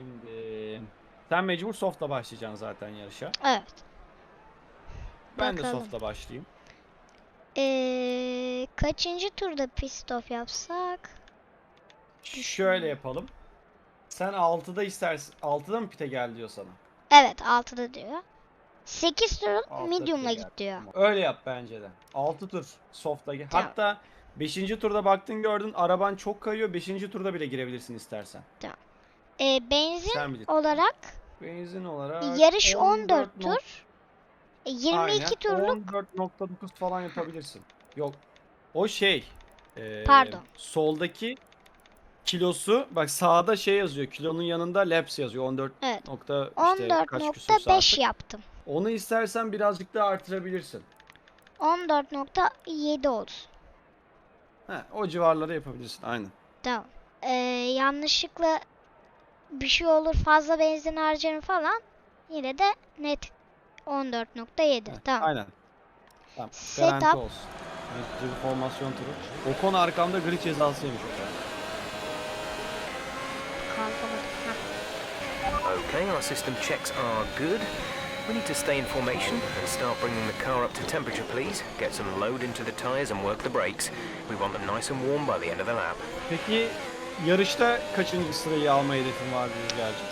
Şimdi sen mecbur soft'la başlayacaksın zaten yarışa. Evet. Ben de Bakalım. soft'la başlayayım. Ee, kaçıncı turda pit stop yapsak? Şöyle yapalım. Sen 6'da istersin. 6'da mı pite gel diyor sana? Evet 6'da diyor. 8 tur medium'la git diyor. Tamam. Öyle yap bence de. 6 tur soft'la. Tamam. Hatta 5. turda baktın gördün araban çok kayıyor. 5. turda bile girebilirsin istersen. Ee, benzin Sen bilirsin. olarak Benzin olarak yarış 14 nok- tur. E, 22 Aynen, turluk 14.9 falan yapabilirsin. Yok. O şey. e, Pardon. Soldaki kilosu bak sağda şey yazıyor. Kilonun yanında laps yazıyor. 14 Evet. nokta işte kaç küsur 14.5 saatlik. yaptım. Onu istersen birazcık daha artırabilirsin. 14.7 olsun. He, o civarları yapabilirsin. Aynen. Tamam. Ee, yanlışlıkla bir şey olur fazla benzin harcarım falan. Yine de net 14.7. Heh, Tamam. Aynen. Tamam. Setup. Garanti olsun. Evet, formasyon turu. Ocon arkamda grid cezası yemiş o kadar. Okay, our system checks are good. We need to stay in formation and start bringing the car up to temperature, please. Get some load into the tyres and work the brakes. We want them nice and warm by the end of the lap. Peki yarışta kaçıncı sırayı alma hedefin var Rüzgar'cığım?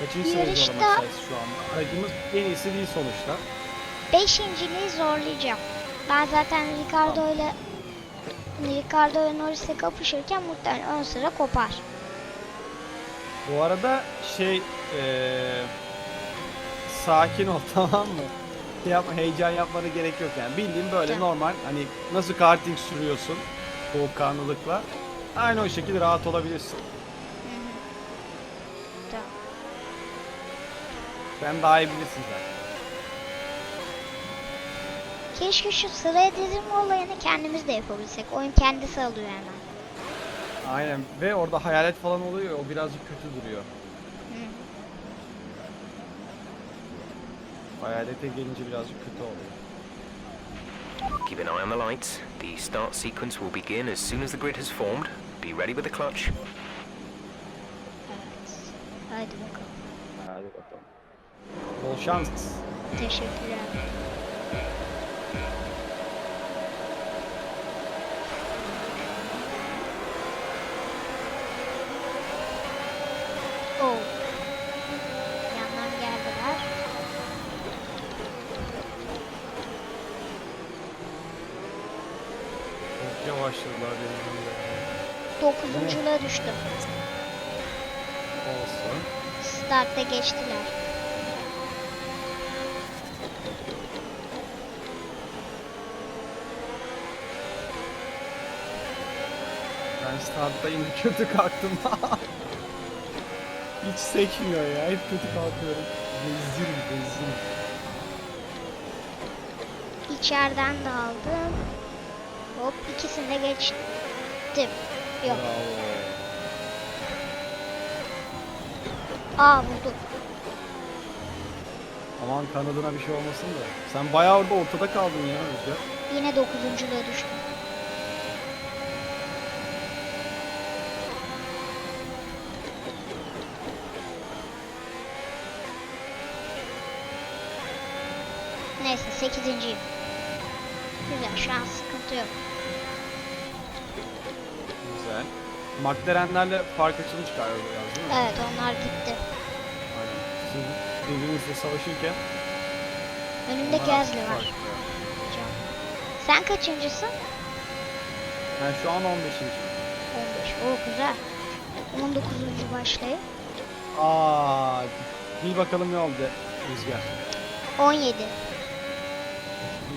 Kaçıncı sırayı Yarışta- zorlamak istersin şu anda? Aracımız en iyisi değil sonuçta. Beşinciliği zorlayacağım. Ben zaten Ricardo ile Ricardo ve Norris'le kapışırken muhtemelen ön sıra kopar. Bu arada şey eee, sakin ol tamam mı? Şey yapma, heyecan yapmana gerek yok yani. Bildiğin böyle Tamam. normal hani nasıl karting sürüyorsun soğukkanlılıkla. Aynı o şekilde rahat olabilirsin. Tamam. Sen daha iyi bilirsin zaten. Keşke şu sıraya dizilme olayını kendimiz de yapabilsek. Oyun kendisi alıyor hemen. Aynen ve orada hayalet falan oluyor o birazcık kötü duruyor. Hayalete gelince birazcık kötü oluyor. Keep an eye on the lights. The start sequence will begin as soon as the grid has formed. Be ready with the clutch. Evet. Hadi bakalım. Hadi bakalım. Bol şans. Teşekkürler. 9.'una düştüm. Olsun. Start'ta geçtiler. Ben startta yine kötü kalktım. Hiç sekmiyor ya. Hep kötü kalkıyorum. Bezir, bezir. İçeriden de aldım. Hop ikisini de geçtim. Yok. Bravo. Aa buldum. Aman kanadına bir şey olmasın da. Sen bayağı orada ortada kaldın ya Rüzgar. Yine dokuzunculuğa düştüm. Neyse sekizinciyim. Güzel şu an sıkıntı yok. McLaren'lerle fark açılmış galiba biraz değil mi? Evet onlar gitti. Aynen. Siz birbirinizle savaşırken Önümde onlar fark var. ediyor. Sen kaçıncısın? Ben şu an 15. 15. O güzel. 19. başlayıp. Aa, bil bakalım ne oldu Rüzgar. 17.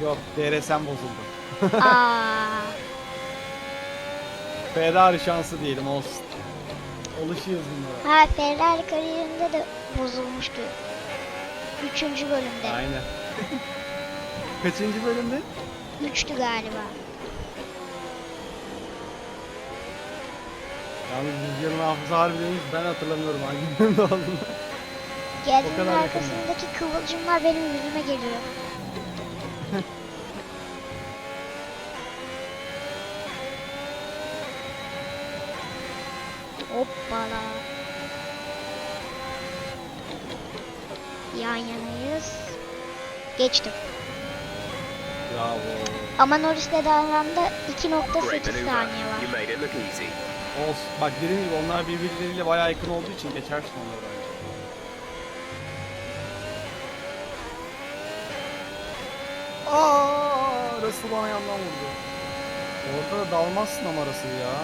Yok, DRS'm bozuldu. Aa. Ferrari şansı diyelim olsun. Alışıyoruz bunlara. Ha Ferrari kariyerinde de bozulmuştu. Üçüncü bölümde. Aynen. Kaçıncı bölümde? Üçtü galiba. Yalnız Rüzgar'ın hafıza harbiden ben hatırlamıyorum hangi bölümde olduğunu. Gezinin kadar yakın. arkasındaki kıvılcımlar benim yüzüme geliyor. Hoppala. yan yanayız. Geçtim. Bravo. Ama Norris'le de aramda 2.8 Great saniye var. You made it look easy. Olsun. Bak dediğim gibi onlar birbirleriyle bayağı yakın olduğu için geçersin onları bence. Aa, Russell bana yandan vurdu. Orada da dalmazsın ama Russell ya.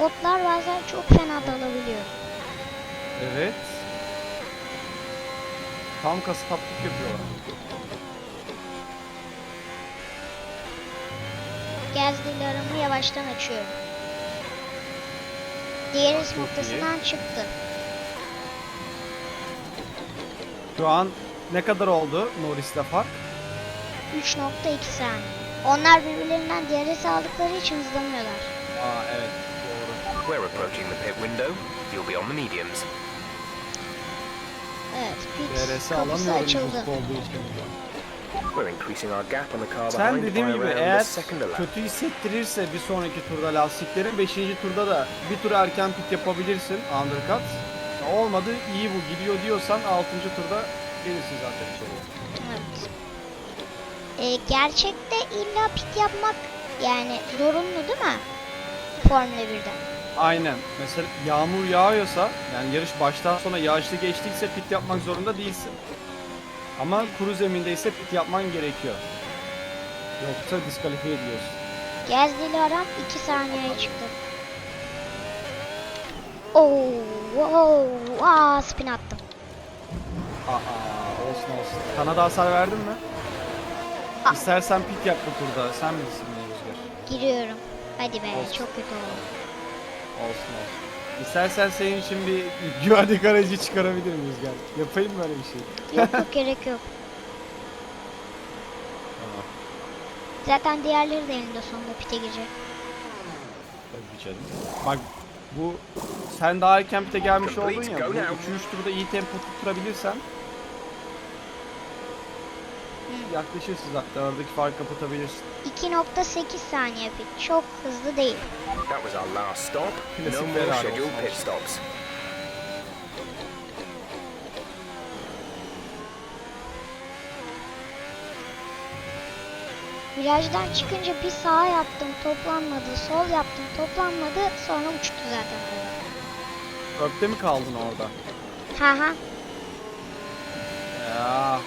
Botlar bazen çok fena dalabiliyor. Evet. Tam kasıtaplık yapıyorlar. Gaz dilarımı yavaştan açıyorum. Diğer is Çok iyi. noktasından çıktı. Şu an ne kadar oldu Norris'le fark? 3.2 saniye. Onlar birbirlerinden DRS aldıkları için hızlanıyorlar. Aa evet. We're approaching the pit window. You'll be on the mediums. Evet, pit DRS kapısı alamıyorum açıldı. boost olduğu için. We're increasing our gap on the car Sen behind dediğim by gibi around eğer the second lap. kötü hissettirirse bir sonraki turda lastiklerin 5. turda da bir tur erken pit yapabilirsin undercut. Olmadı iyi bu gidiyor diyorsan 6. turda gelirsin zaten içeriye. Evet. Ee, gerçekte illa pit yapmak yani zorunlu değil mi? Formula 1'de. Aynen. Mesela yağmur yağıyorsa yani yarış baştan sona yağışlı geçtiyse pit yapmak zorunda değilsin. Ama kuru zemindeyse pit yapman gerekiyor. Yoksa diskalifiye ediliyorsun. Gaz dilarım 2 saniyeye çıktı. Oo, wow, aa, spin attım. Aa olsun olsun. Kanada hasar verdin mi? Aa. İstersen pit yap bu turda. Sen bilirsin ne Rüzgar. Giriyorum. Hadi be, Olsun. çok kötü oldu. Olsun olsun. İstersen senin için bir güvenlik aracı çıkarabilirim Rüzgar. Yapayım mı öyle bir şey? Yok yok gerek yok. Tamam. Zaten diğerleri de eninde sonunda pite girecek. Tabii canım. Bak bu sen daha erken pite gelmiş oldun ya. Bu now. 3. turda iyi tempo tutturabilirsen yaklaşırsın zaten. Aradaki farkı kapatabilirsin. 2.8 saniye pit. Çok hızlı değil. That was our last stop. Klasik No more Ferrari scheduled olsun pit stops. Virajdan çıkınca bir sağa yaptım toplanmadı. Sol yaptım toplanmadı. Sonra uçtu zaten. Kökte mi kaldın orada? Ha ha. Ya.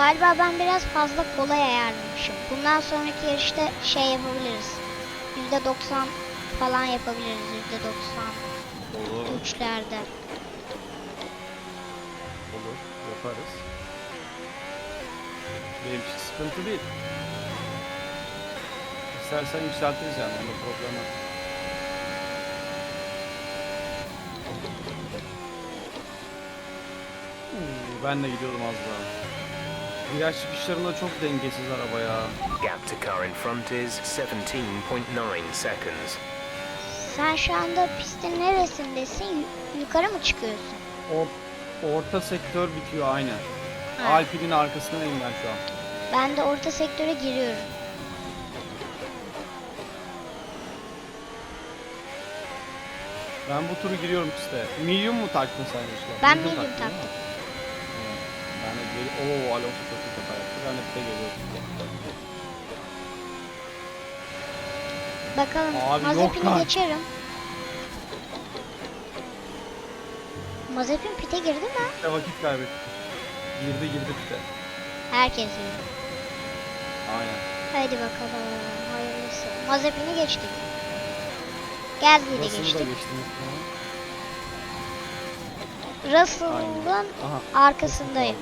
Galiba ben biraz fazla kolay ayarlamışım. Bundan sonraki yarışta şey yapabiliriz. %90 falan yapabiliriz. %90 Olur. uçlarda. Olur. Yaparız. Benim için sıkıntı değil. İstersen yükseltiriz yani. Onda problem yok. Uuu, ben de gidiyordum az daha. Viraj çıkışlarında çok dengesiz araba ya. Gap to car in front is 17.9 seconds. Sen şu anda pistin neresindesin? Yu- yukarı mı çıkıyorsun? Or- orta sektör bitiyor aynen. Ha. Alpine'in arkasındayım ben şu an. Ben de orta sektöre giriyorum. Ben bu turu giriyorum piste. Medium mu taktın sen Rüzgar? Ben medium değil mi? taktım. Evet. Ben de geri... Oo Alonso çok iyi kafa yaptı. Ben de pite geliyorum. Bakalım Abi yok Mazepin'i lan. geçerim. Mazepin pite girdi mi? Pite vakit kaybettik. Girdi girdi pite. Herkes girdi. Aynen. Haydi bakalım. Hayırlısı. Mazepin'i geçtik. Gasly'yi de Russell'ı da geçtik. geçtiniz. Russell'ın Aha. arkasındayım.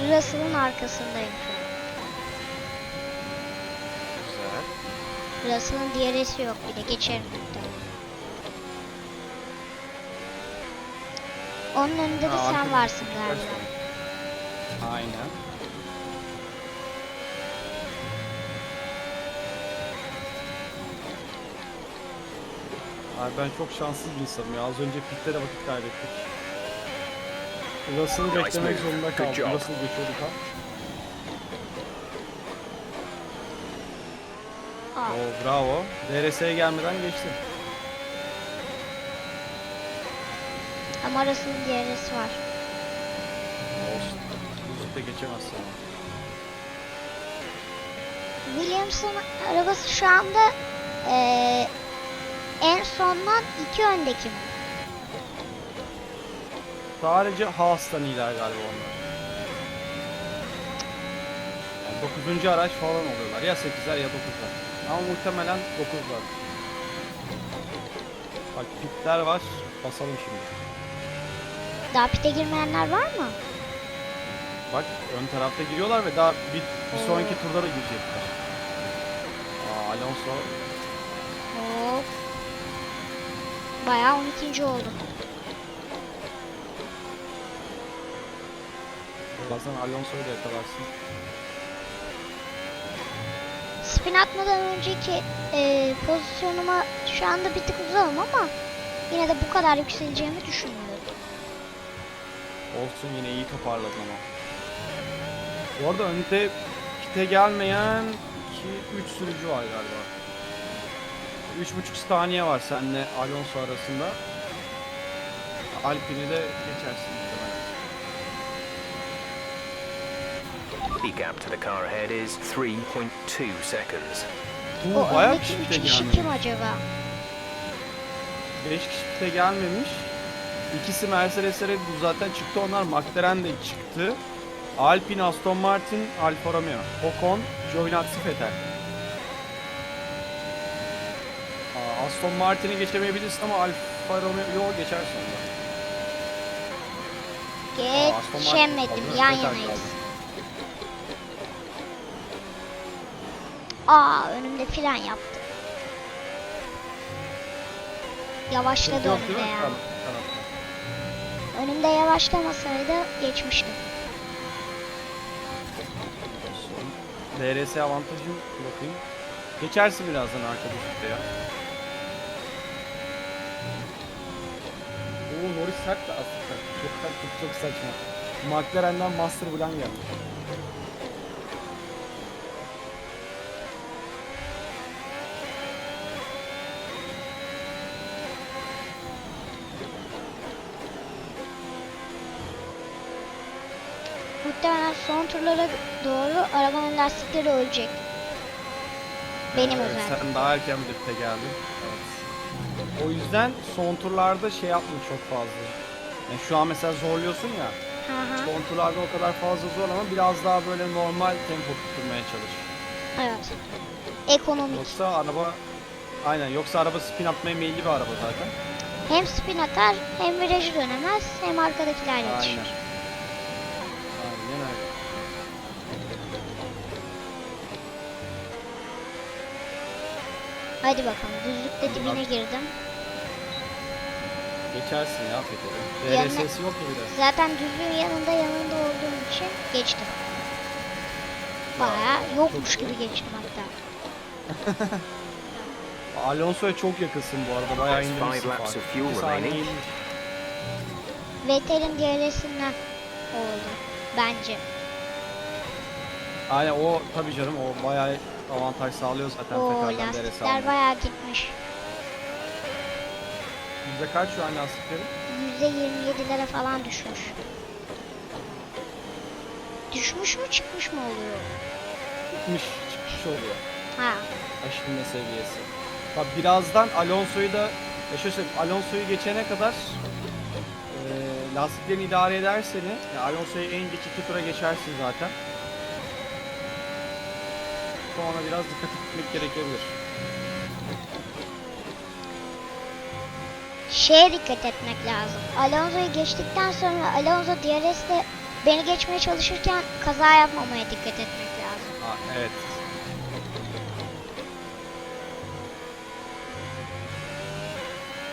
Russell'ın arkasındayım şu an. Güzel. Russell'ın DRS'i yok bir de geçerim muhtemelen. Onun önünde de Ha, sen arkada varsın galiba. Aynen. Abi ben çok şanssız bir insanım ya. Az önce pitlere vakit kaybettik. Russell'ı Nice beklemek zorunda Good kaldık. job. Russell geçiyorduk ha. Aa, Oo, bravo. DRS'ye gelmeden geçti. ama arasının DRS var. Olsun. Düzlükte geçemezsin ama. Williams'ın arabası şu anda eee, en sondan iki öndeki mi? Sadece Haas'tan iyiler galiba onlar. Yani 9. araç falan oluyorlar. Ya 8'ler ya 9'lar. Ama muhtemelen 9'lar. Bak pitler var. Basalım şimdi. Daha pite girmeyenler var mı? Bak ön tarafta giriyorlar ve daha bir, bir sonraki turda da girecekler. Aa, Alonso Hop. Bayağı 12. oldu. Bazen Alonso'yu da yakalarsın. Spin atmadan önceki eee, pozisyonuma şu anda bir tık uzağım ama yine de bu kadar yükseleceğimi düşünmüyorum. Olsun yine iyi toparladın ama. Bu arada önde pite gelmeyen 2 3 sürücü var galiba. 3,5 saniye var seninle Alonso arasında. Alpine'i de geçersin The gap to the car ahead is 3.2 seconds. Bu O bayağı kişi 3 pite kişi gelmemiş. kim acaba? 5 kişi pite gelmemiş. İkisi Mercedes'e bu zaten çıktı. Onlar McLaren de çıktı. Alpine, Aston Martin, Alfa Romeo. Ocon, Giovinazzi, Vettel. Aa, Aston Martin'i geçemeyebilirsin ama Alfa Romeo Aston Martin Geçemedim. kaldı, Yan Vettel yanayız. Aa önümde fren yaptı. Yavaşladı Yok, önümde ya. Tamam, tamam. Önümde yavaşlamasaydı geçmiştim. DRS avantajım bakayım. Geçersin birazdan arkadaşlar ya. Oo Norris sert de aslında. Çok, çok, çok saçma. McLaren'den Master Blanc gelmiş. Muhtemelen son turlara doğru arabanın lastikleri ölecek. Benim Evet, özellikle. Sen daha erken bir dipte geldin. Evet. O yüzden son turlarda şey yapma çok fazla. Yani şu an mesela zorluyorsun ya. Hı hı. Son turlarda o kadar fazla zorlama. Biraz daha böyle normal tempo tutturmaya çalış. Evet. Ekonomik. Yoksa araba Aynen yoksa araba spin atmaya meyilli bir araba zaten. Hem spin atar hem virajı dönemez hem arkadakiler yetişir. Aynen Hadi bakalım düzlükte dibine girdim. Geçersin ya Fethi'de. Yanına- DRS'si yok mu bir de? Zaten düzlüğün yanında yanında olduğum için geçtim. Baya yokmuş gibi geçtim hatta. Alonso'ya çok yakınsın bu arada. Bayağı indirmişsin laps farkı. of fuel İki saniye remaining. inmiş. Vettel'in DRS'inden oldu bence. Aynen o tabii canım o bayağı avantaj sağlıyor zaten O tekrardan lastikler bayağı gitmiş. Yüzde kaç şu an lastiklerin? %27'lere falan düşmüş. Düşmüş mü çıkmış mı oluyor? Çıkmış, çıkmış oluyor. Ha. Aşınma seviyesi. Bak birazdan Alonso'yu da ya şöyle Alonso'yu geçene kadar e, lastiklerini idare eder seni. Ya Alonso'yu en geç iki tura geçersin zaten. Sonra biraz dikkat etmek gerekebilir. Şeye dikkat etmek lazım. Alonso'yu geçtikten sonra Alonso DRS'de beni geçmeye çalışırken kaza yapmamaya dikkat etmek lazım. Ha, evet.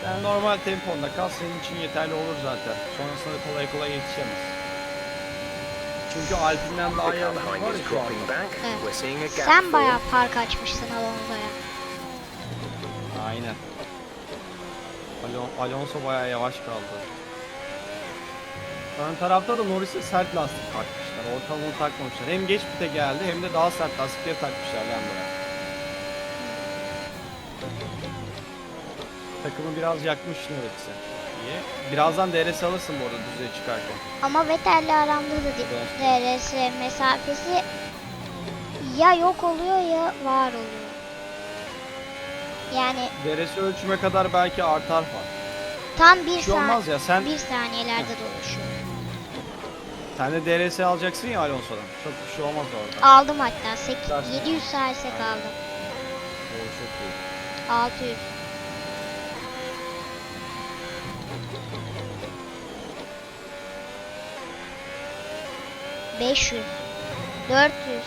Yani normal temponda kal senin için yeterli olur zaten. Sonrasında kolay kolay yetişemez. Çünkü Alpine'den daha iyi behind var ya şu anda. Evet. Sen bayağı park açmışsın Alonso'ya. Aynen. Alon Alonso bayağı yavaş kaldı. Ön tarafta da Norris'e sert lastik takmışlar. Ortalığını takmamışlar. Hem geç pite geldi hem de daha sert lastikleri takmışlar Lambo'ya. Takımı biraz yakmış Norris'e. İyi. Birazdan DRS alırsın bu arada düzeye çıkarken. Ama Vettel'le aramda da di- DRS mesafesi ya yok oluyor ya var oluyor. Yani DRS ölçüme kadar belki artar falan. tam bir, Bir şey olmaz ya sen bir saniyelerde dolaşıyor. sen de DRS alacaksın ya Alonso'dan. Çok bir şey olmaz orada. Aldım hatta 8, Dersin. 700 salise kaldım. O çok iyi. 600. Beş yüz, dört yüz,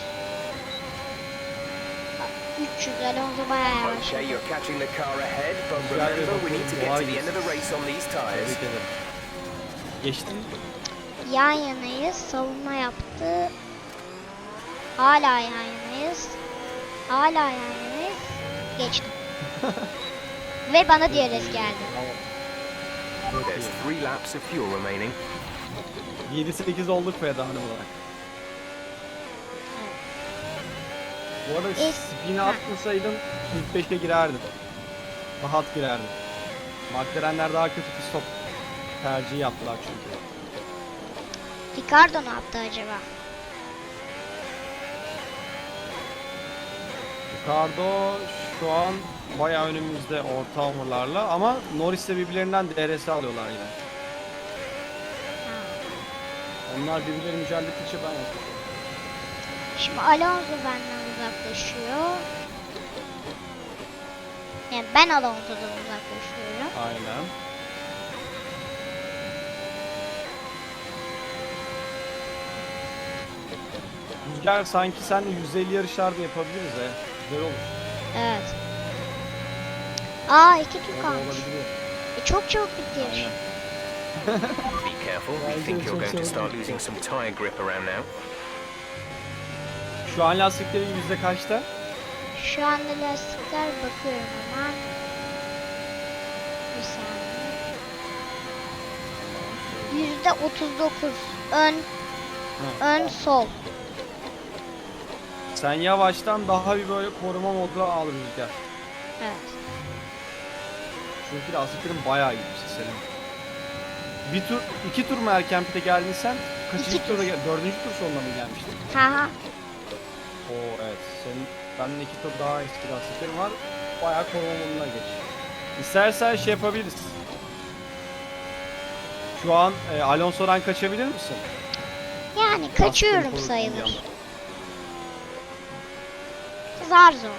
üç yüz. Alonso bayağı yavaş. Okay, you're catching the car ahead, but remember we need to get to the end of the race on these ederim. Geçtin. Yan yanayız. Savunma yaptı. Hala yan yanayız. Hala yan yanayız. Geçtim. Ve bana DRS geldi. There's three laps of fuel remaining. 7-8 olduk be daha olarak. Bu arada İlk- spin'i atmasaydın ilk 5'e girerdin. Rahat girerdin. McLaren'ler daha kötü pit stop tercihi yaptılar çünkü. Ricardo ne yaptı acaba? Ricardo şu an bayağı önümüzde orta hamurlarla ama Norris'le birbirlerinden DRS alıyorlar yine. Ha. Onlar birbirleri mücadele ettikçe ben yapıyorum. Şimdi Alonso benden uzaklaşıyor. Yani ben Alonso'dan uzaklaşıyorum. Aynen. Rüzgar sanki sen de 150 yarışlarda yapabiliriz he. Güzel olur. Evet. Aa iki tur kalmış. E, çok çabuk bitti yarış. Be careful, we think you're going to start losing some tyre grip around now. Şu an lastiklerin yüzde kaçta? Şu anda lastikler bakıyorum hemen. Bir saniye. Yüzde 39. Ön, Ha. ön sol. Sen yavaştan daha bir böyle koruma moduna al Rüzgar. Evet. Çünkü lastiklerin bayağı gitmiş senin. Bir tur, iki tur mu erken pite geldin sen? Kaçıncı İki turda tur. gel? Dördüncü tur sonuna mı gelmiştin? Ha ha. Oo evet. Senin benden iki tur daha eski lastiklerin var. Bayağı koruma moduna geç. İstersen şey yapabiliriz. Şu an e, Alonso'dan kaçabilir misin? Yani kaçıyorum sayılır. yandan. Zar zor.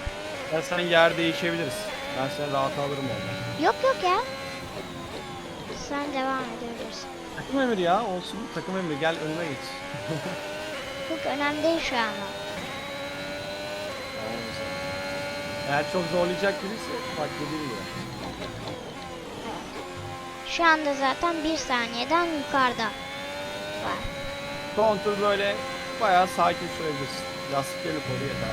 İstersen yer değişebiliriz. Ben seni rahat alırım orada. Yok yok ya. Sen devam edebilirsin. Takım emri ya olsun. Takım emri gel önüme geç. Çok önemli değil şu. Tamam o zaman. Eğer çok zorlayacak birisi fark dediğim gibi. Şu anda zaten bir saniyeden yukarıda var. Son tur böyle bayağı sakin sürebilirsin. Lastiklerini koru yeter.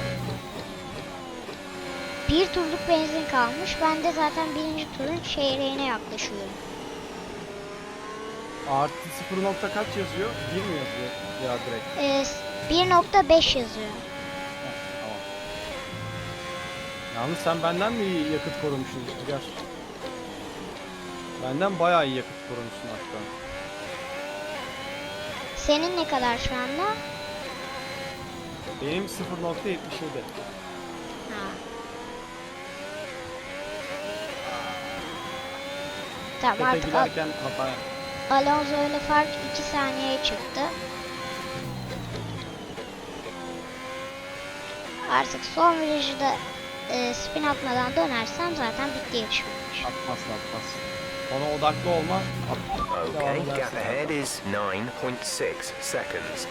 Bir turluk benzin kalmış. Ben de zaten birinci turun çeyreğine yaklaşıyorum. Artı 0 nokta kaç yazıyor? 1 mi yazıyor ya direkt? Ee, 1.5 yazıyor. Yalnız sen benden mi iyi yakıt korumuşsun Rüzgar? Benden bayağı iyi yakıt korumuşsun hatta. Senin ne kadar şu anda? Benim 0.77. Ha. Tamam Pete artık Al- giderken hata yap- Alonso ile fark 2 saniyeye çıktı. Artık son virajı da e, spin atmadan dönersem zaten bitti yarış benim için. atmazsın atmazsın. Ona odaklı olma. At. Devam Okay, edersin gap ahead is 9.6 seconds.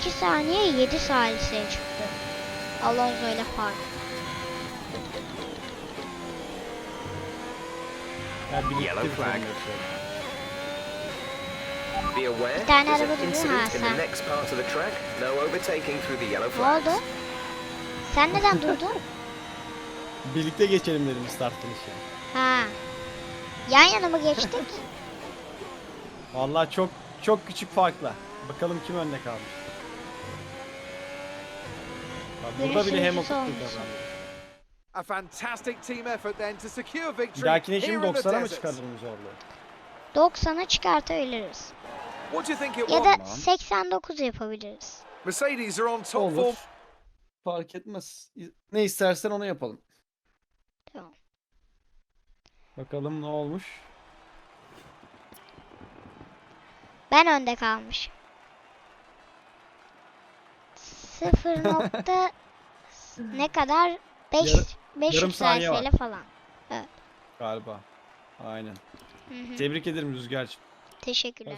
2 saniye 7 saliseye çıktı. Alonso ile fark. Birlikte Yellow flag. aware, Bir tane araba incident ha, in sen. the next part of the track. No overtaking through the yellow Ne oldu? Sen neden durdun? Birlikte geçelim dedim start finish yani. Ha. Yan yana mı geçtik? Vallahi çok çok küçük farkla. Bakalım kim önde kalmış. Bak burada bile olmuşsun. kazandı. A fantastic team effort then to secure victory Bir dahakine şimdi in the 90'a mı çıkaralım zorluğu? 90'a çıkartabiliriz. What do you think it Ya da 89 yapabiliriz. Mercedes are on top Olur. Fark etmez. Ne istersen onu yapalım. Tamam. Bakalım ne olmuş. Ben önde kalmışım. 0 nokta ne kadar? 5 Yarı- 500 yarım saniye var. falan. Galiba. Aynen. Hı hı. Tebrik ederim Rüzgar'cığım. Teşekkürler.